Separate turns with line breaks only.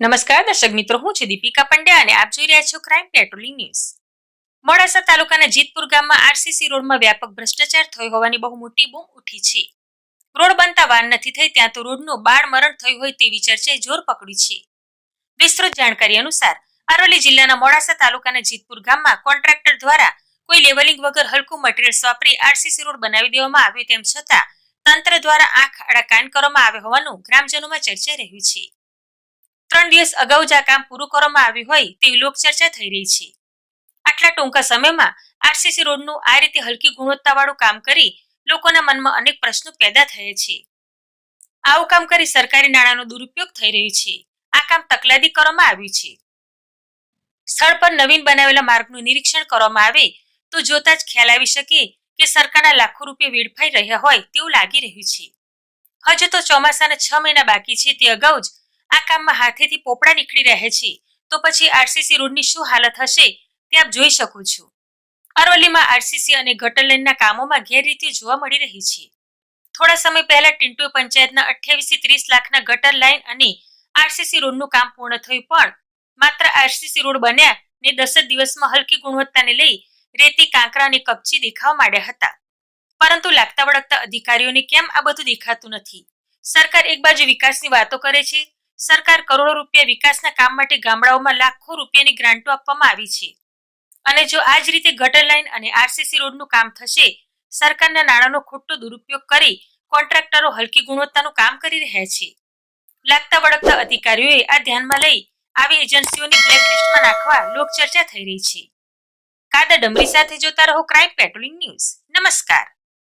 નમસ્કાર, દર્શક મિત્રો, હું છું દીપિકા પંડ્યા અને આપ જોઈ રહ્યા છો ક્રાઇમ પેટ્રોલિંગ ન્યૂઝ મોડાસા તાલુકાના જીતપુર ગામમાં આરસીસી રોડમાં વ્યાપક ભ્રષ્ટાચાર થયો હોવાની બહુ મોટી બૂમ ઉઠી છે. રોડ બનતા વાર નથી થઈ ત્યાં તો રોડનું બાળ મરણ થયું હોય તેવી ચર્ચાએ જોર પકડ્યું છે. વિસ્તૃત જાણકારી અનુસાર, અરવલ્લી જિલ્લાના મોડાસા તાલુકાના જીતપુર ગામમાં કોન્ટ્રાક્ટર દ્વારા કોઈ લેવલિંગ વગર હલકું મટીરિયલ્સ વાપરી આરસીસી રોડ બનાવી દેવામાં આવ્યો તેમ છતાં તંત્ર દ્વારા આંખ આડા કાન કરવામાં આવ્યો હોવાનું ગ્રામજનોમાં ચર્ચાઈ રહ્યું છે. ત્રણ દિવસ અગાઉ જ આ કામ પૂરું કરવામાં આવ્યું હોય તેવી લોકચર્ચા થઈ રહી છે. આટલા ટૂંકા સમયમાં આરસીસી રોડનું આ રીતે હલકી ગુણવત્તાવાળું કામ કરી લોકોના મનમાં અનેક પ્રશ્નો પેદા થયા છે. આવું કામ કરી સરકારી નાણાંનો દુરુપયોગ થઈ રહ્યો છે. આ કામ તકલાદી કરવામાં આવ્યું છે. સ્થળ પર નવીન બનાવેલા માર્ગનું નિરીક્ષણ કરવામાં આવે તો જોતા જ ખ્યાલ આવી શકે કે સરકારના લાખો રૂપિયા વેડફાઈ રહ્યા હોય તેવું લાગી રહ્યું છે. હજુ તો ચોમાસાના છ મહિના બાકી છે તે અગાઉ જ આ કામમાં હાથેથી પોપડા નીકળી રહે છે, તો પછી આરસીસી રોડની શું હાલત હશે તે આપ જોઈ શકો છો. અરવલ્લીમાં આરસીસી અને ગટર લાઇનના કામોમાં ગેરરીતિ જોવા મળી રહી છે. થોડા સમય પહેલા ટિન્ટુ પંચાયતના અઠ્યાવીસથી ત્રીસ લાખના ગટર લાઇન અને આરસીસી રોડનું કામ પૂર્ણ થયું, પણ માત્ર આરસીસી રોડ બન્યા ને દસ જ દિવસમાં હલકી ગુણવત્તાને લઈ રેતી, કાંકરા અને કપચી દેખાવા માંડ્યા હતા. પરંતુ લાગતા વળગતા અધિકારીઓને કેમ આ બધું દેખાતું નથી? સરકાર એક બાજુ વિકાસની વાતો કરે છે સરકાર કરોડો રૂપિયા વિકાસના કામ માટે ગામડાઓમાં લાખો રૂપિયાની ગ્રાન્ટો આપવામાં આવી છે. અને જો આ જ રીતે ગટર લાઇન અને આરસીસી રોડનું કામ થશે, સરકારના નાણાંનો ખોટો દુરુપયોગ કરી કોન્ટ્રાક્ટરો હલકી ગુણવત્તાનું કામ કરી રહ્યા છે. લાગતા વળગતા અધિકારીઓએ આ ધ્યાનમાં લઈ આવી એજન્સીઓની બ્લેકલિસ્ટમાં નાખવા લોકચર્ચા થઈ રહી છે. કાદા ડમરી સાથે જોતા રહો ક્રાઇમ પેટ્રોલિંગ ન્યૂઝ. નમસ્કાર.